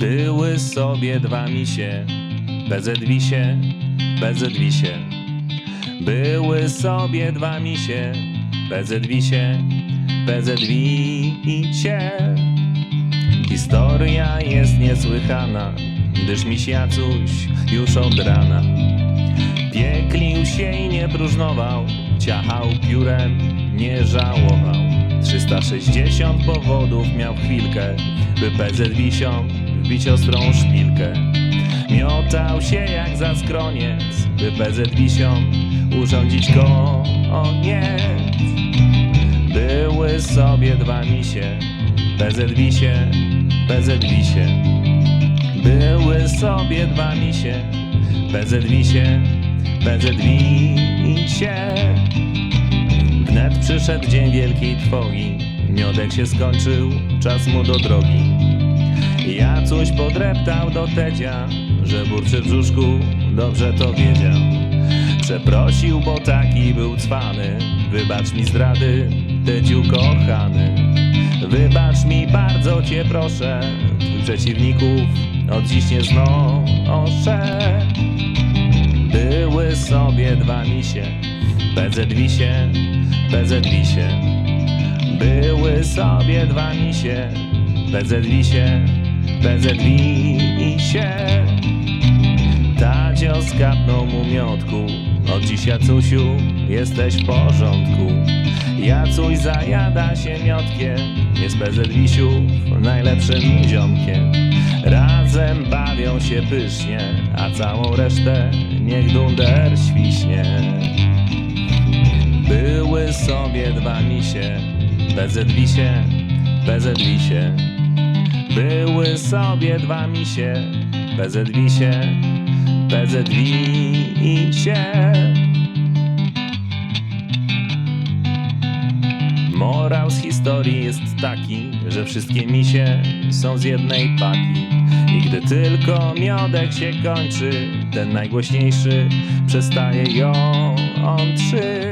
Były sobie dwa misie, bezedwisie, bezedwisie. Były sobie dwa misie, bezedwisie, bezedwisie. Historia jest niesłychana, gdyż misiacuś już od rana. Pieklił się i nie próżnował, ciachał piórem, nie żałował. 360 powodów miał chwilkę, by PZ wbić ostrą szpilkę. Miotał się jak za skroniec, by PZ wisią urządzić koniec. Były sobie dwa misie, PZ wisie, PZ wisie. Były sobie dwa misie, PZ wisie, PZ wisie. Wnet przyszedł dzień wielkiej trwogi, miodek się skończył, czas mu do drogi. Jacuś podreptał do Tedzia, że burczy w brzuszku, dobrze to wiedział. Przeprosił, bo taki był cwany, wybacz mi zdrady, Tedziu kochany. Wybacz mi, bardzo cię proszę, twój przeciwników od dziś nie znoszę. Były sobie dwa misie, PZ wisie, PZ wisie. Były sobie dwa misie, PZ wisie, PZ wisie. Tadzio skapnął mu miotku, od dziś Jacusiu jesteś w porządku. Jacuś zajada się miotkiem, jest wisiów najlepszym ziomkiem. Razem bawią się pysznie, a całą resztę niech dunder świśnie. Były sobie dwa misie, PZ wisie. Były sobie dwa misie, PZ wisie, PZ wisie. Morał z historii jest taki, że wszystkie misie są z jednej paki. I gdy tylko miodek się kończy, ten najgłośniejszy przestaje ją on trzy.